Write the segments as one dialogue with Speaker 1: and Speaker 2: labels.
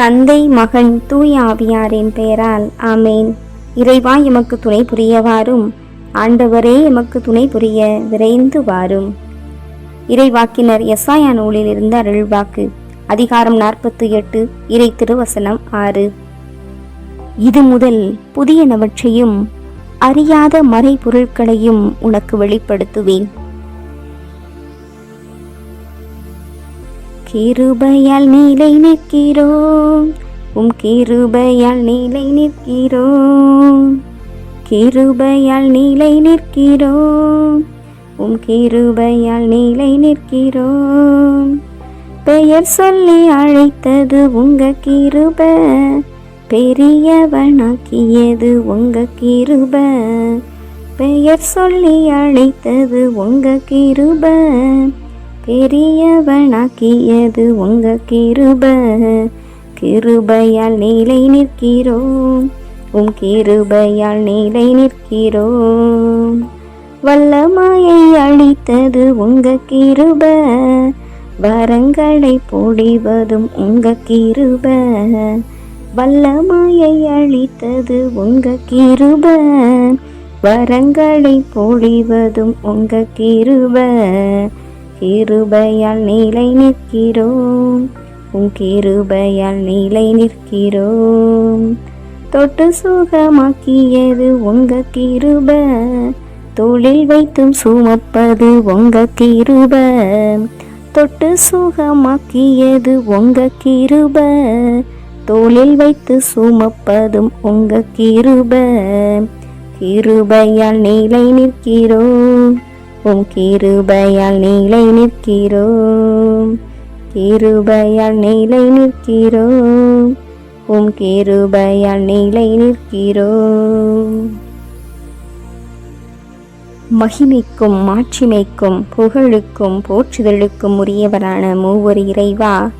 Speaker 1: தந்தை மகன் தூய் ஆவியாரின் பெயரால் ஆமேன். இறைவா எமக்கு துணை புரியவாரும். ஆண்டவரே எமக்கு துணை புரிய விரைந்து வாரும். இறைவாக்கினர் எஸ்ஆயா நூலில் இருந்த அருள்வாக்கு. அதிகாரம் நாற்பத்தி எட்டு இறை திருவசனம் ஆறு. இது முதல் புதியனவற்றையும் அறியாத மறைபொருட்களையும் உனக்கு வெளிப்படுத்துவேன். கிருபையால் நிலை நிற்கிறோம். உம் கிருபையால் நிலை நிற்கிறோம். கிருபையால் நிலை நிற்கிறோம். உம் கிருபையால் நிலை நிற்கிறோம். பெயர் சொல்லி அழைத்தது உங்க கிருப. பெரியவனாக்கியது உங்க கிருப. பெயர் சொல்லி அழைத்தது உங்க கிருப. பெரியவனாக்கியது உங்க கிருப. கிருபையால் நீலை நிற்கிறோம் உம் கிருபையால் நீலை நிற்கிறோம் வல்லமாயை அளித்தது உங்க கிருப. வரங்களை பொழிவதும் உங்க கிருப. வல்லமாயை அளித்தது உங்க கிருப. வரங்களை பொழிவதும் உங்க கிருப. கிருபையால் நிலை நிற்கிறோம். உன் கிருபையால் நிலை நிற்கிறோம். தொட்டு சுகமாக்கியது உங்க கிருப. தொழில் வைத்தும் சுமப்பது உங்க கிருப. தொட்டு சுகமாக்கியது உங்க கிருப. தோளில் வைத்து சுமப்பதும் உங்க கிருப. கிருபையால் நிலை நிற்கிறோம். உம் கிருபையால் நீலை நிற்கிறோம். கிருபையால் நீலை நிற்கிறோம். உம் கிருபையால் நீலை நிற்கிறோம். மகிமைக்கும் மாட்சிமைக்கும் புகழுக்கும் போற்றுதலுக்கும் உரியவரான மூவர் இறைவா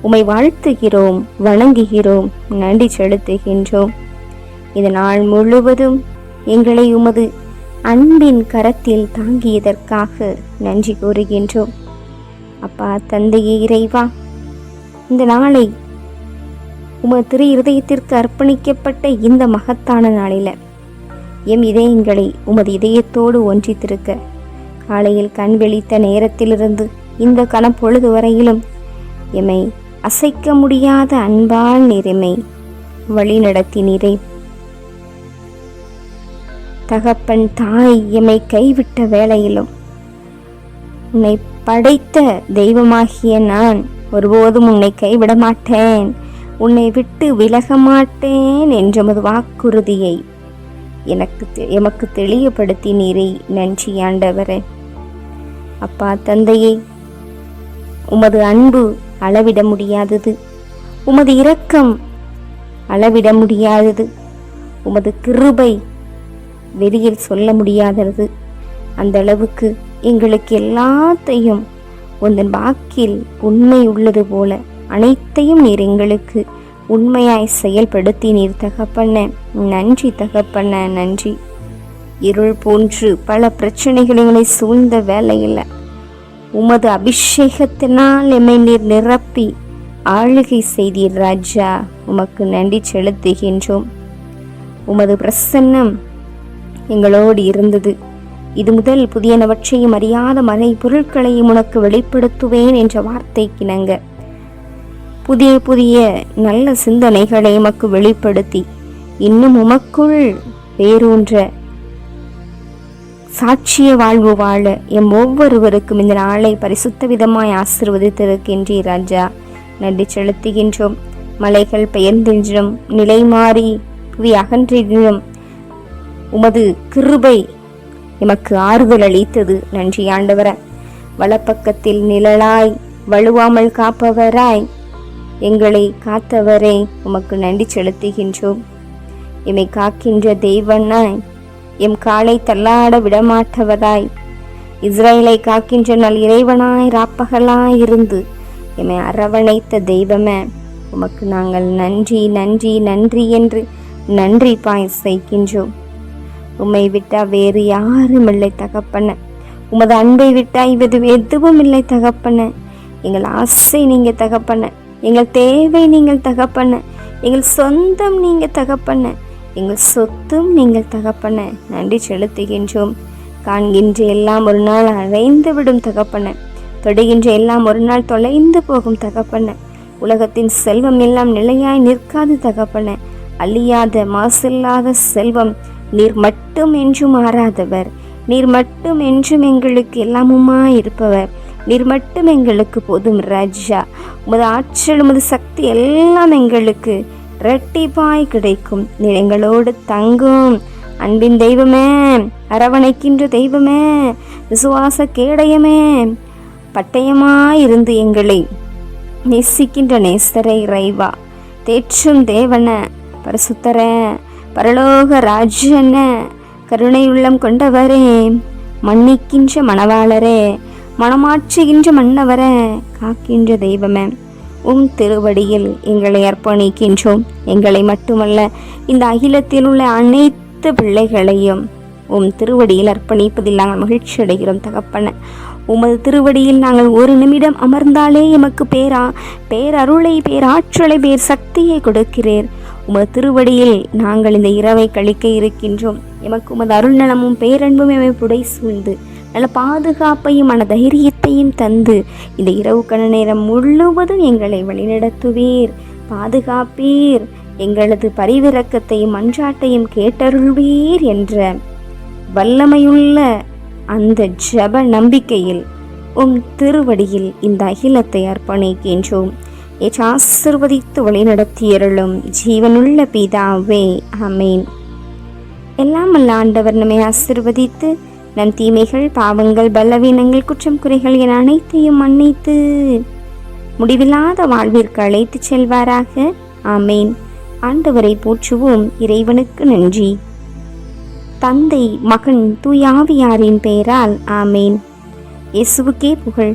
Speaker 1: உமை வாழ்த்துகிறோம் வணங்குகிறோம் நன்றி செலுத்துகின்றோம். இதனால் நாள் முழுவதும் எங்களை உமது அன்பின் கரத்தில் தாங்கியதற்காக நன்றி கூறுகின்றோம். அப்பா தந்தையே இறைவா இந்த நாளை உமது திரு இருதயத்திற்கு அர்ப்பணிக்கப்பட்ட இந்த மகத்தான நாளில் எம் இதயங்களை உமது இதயத்தோடு ஒன்றித்திருக்க காலையில் கண் விழித்த நேரத்திலிருந்து இந்த கணப்பொழுது வரையிலும் எம்மை அசைக்க முடியாத அன்பால் நிறைமை வழி நடத்தினீரே தகப்பன் தாய் எம்மை கைவிட்ட வேளையிலும் உன்னை படைத்த தெய்வமாகிய நான் ஒருபோதும் உன்னை கைவிட மாட்டேன் உன்னை விட்டு விலக மாட்டேன் என்றமது வாக்குறுதியை எனக்கு தெ- எமக்கு தெளிவுபடுத்தினீரே நன்றி ஆண்டவரே. அப்பா தந்தையே உமது அன்பு அளவிட முடியாதது. உமது இரக்கம் அளவிட முடியாதது. உமது கிருபை வெளியில் சொல்ல முடியாதது. அந்த அளவுக்கு எங்களுக்கு எல்லாத்தையும் உந்தன் வாக்கில் உண்மை உள்ளது போல அனைத்தையும் நீர் எங்களுக்கு உண்மையாய் செயல்படுத்தி நீர். தகப்பண்ண நன்றி தகப்பண்ண நன்றி. இருள் போன்று பல பிரச்சனைகளை சூழ்ந்த வேலையில் உமது அபிஷேகத்தினால் எம்மை நீர் நிரப்பி ஆளுகை செய்தீர் ராஜா. உமக்கு நன்றி செலுத்துகின்றோம். உமது பிரசன்னம் எங்களோடு இருந்தது. இது முதல் புதியனவற்றையும் அறியாத மறை பொருட்களையும் உனக்கு வெளிப்படுத்துவேன் என்ற வார்த்தைக்கிணங்க புதிய புதிய நல்ல சிந்தனைகளை எமக்கு வெளிப்படுத்தி இன்னும் உமக்குள் வேரூன்ற சாட்சிய வாழ்வு வாழ எம் ஒவ்வொருவருக்கும் இந்த நாளை பரிசுத்த விதமாய் ஆசிர்வதித்திருக்கின்றீர் ராஜா. நன்றி செலுத்துகின்றோம். மலைகள் பெயர்ந்தென்றும் நிலை மாறி புவி அகன்றினும் உமது கிருபை எமக்கு ஆறுதல் அளித்தது. நன்றி ஆண்டவர. வலப்பக்கத்தில் நிழலாய் வலுவாமல் காப்பவராய் எங்களை காத்தவரே உமக்கு நன்றி செலுத்துகின்றோம். எம்மை காக்கின்ற தெய்வனாய் எம் காலை தள்ளாட விடமாட்டவராய் இஸ்ரேலை காக்கின்ற நல் இறைவனாய் ராப்பகலாய் இருந்து எம்மை அரவணைத்த தெய்வமே உமக்கு நாங்கள் நன்றி நன்றி நன்றி என்று நன்றி பாய் செய்கின்றோம் உம்மை விட்டா வேறு யாரும் இல்லை தகப்பன. உமது அன்பை விட்டா இவது எதுவும் இல்லை தகப்பன. எங்கள் ஆசை நீங்க தகப்பன. எங்கள் தேவை நீங்கள் தகப்பன. எங்கள் சொந்தம் நீங்கள் தகப்பன. எங்கள் சொத்தும் நீங்கள் தகப்பன. நன்றி செலுத்துகின்றோம். காண்கின்ற எல்லாம் ஒரு நாள் அழைந்து விடும் தகப்பன. தொடுகின்ற எல்லாம் ஒரு நாள் தொலைந்து போகும் தகப்பன. உலகத்தின் செல்வம் எல்லாம் நிலையாய் நிற்காது தகப்பன. அழியாத மாசில்லாத செல்வம் நீர் மட்டும் என்றும் மாறாதவர் நீர் மட்டும் என்றும் எங்களுக்கு எல்லாமுமா இருப்பவர் நீர் மட்டும் எங்களுக்கு போதும் ராஜா. உமது ஆற்றல் உமது சக்தி எல்லாம் எங்களுக்கு இரட்டிப்பாய் கிடைக்கும். நீர் எங்களோடு தங்கும். அன்பின் தெய்வமே அரவணைக்கின்ற தெய்வமே விசுவாச கேடயமே பட்டயமாயிருந்து எங்களை நேசிக்கின்ற நேசரை இறைவா. தேற்றும் தேவன பரிசுத்தர. பரலோக ராஜன கருணை உள்ளம் கொண்டவரே மன்னிக்கின்ற மணவாளரே மனமாற்றுகின்ற மன்னவரே காக்கின்ற தெய்வமே உம் திருவடியில் எங்களை அர்ப்பணிக்கின்றோம். எங்களை மட்டுமல்ல இந்த அகிலத்தில் உள்ள அனைத்து பிள்ளைகளையும் உம் திருவடியில் அர்ப்பணிப்பதில் நாங்கள் மகிழ்ச்சி அடைகிறோம். தகப்பன உமது திருவடியில் நாங்கள் ஒரு நிமிடம் அமர்ந்தாலே எமக்கு பேரா பேரருளை பேராற்றலை பேர் சக்தியை கொடுக்கிறேன் உமது திருவடியில் நாங்கள் இந்த இரவை கழிக்க இருக்கின்றோம். எமக்கு உமது அருள்நலமும் பேரன்பும் எமை புடை சூழ்ந்து நல்ல பாதுகாப்பையும் மன தைரியத்தையும் தந்து இந்த இரவு கண நேரம் முழுவதும் எங்களை வழிநடத்துவீர் பாதுகாப்பீர் எங்களது பரிவிறக்கத்தையும் அன்றாட்டையும் கேட்டருள்வீர் என்ற வல்லமையுள்ள அந்த ஜப நம்பிக்கையில் உம் திருவடியில் இந்த அகிலத்தை அர்ப்பணிக்கின்றோம். ஏற்று ஆசிர்வதித்து வழிநடத்தியருளும் ஜீவனுள்ள பிதாவே அமேன் எல்லாம் அல்ல ஆண்டவர் நம்மை ஆசிர்வதித்து நம் தீமைகள் பாவங்கள் பலவீனங்கள் குற்றம் குறைகள் என அனைத்தையும் மன்னித்து முடிவில்லாத வாழ்விற்கு அழைத்துச் செல்வாராக ஆமேன் ஆண்டவரை போற்றுவோம் இறைவனுக்கு நன்றி தந்தை மகன் தூயாவியாரின் பெயரால் ஆமேன் இயேசுவுக்கே புகழ்